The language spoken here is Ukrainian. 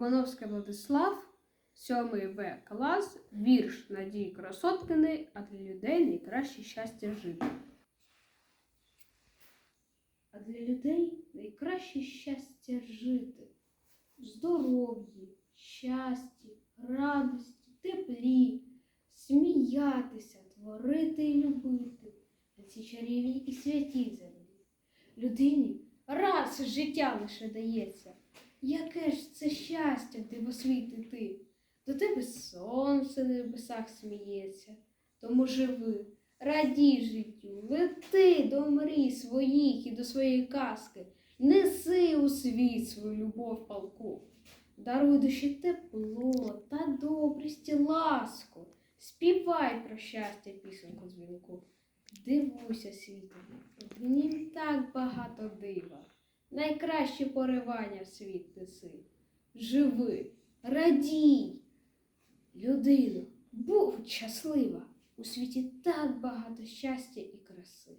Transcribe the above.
Романовський Владислав, 7 В клас, вірш Надії Красоткини, а для людей найкраще щастя жити. А для людей найкраще щастя жити. Здоров'ї, щасті, радості, теплі, сміятися, творити і любити на цій чарівній і святій землі. Людині раз життя лише дається. Яке ж це щастя дивосвіти ти? До тебе сонце на небесах сміється. Тому живи, радій життю, лети до мрій своїх і до своєї казки, неси у світ свою любов палку. Даруй душі тепло та добрість і ласку. Співай про щастя пісеньку дзвінку. Дивуйся світу, в нім так багато дива. Найкращі поривання в світ неси. Живи, радій. Людино, будь щаслива. У світі так багато щастя і краси.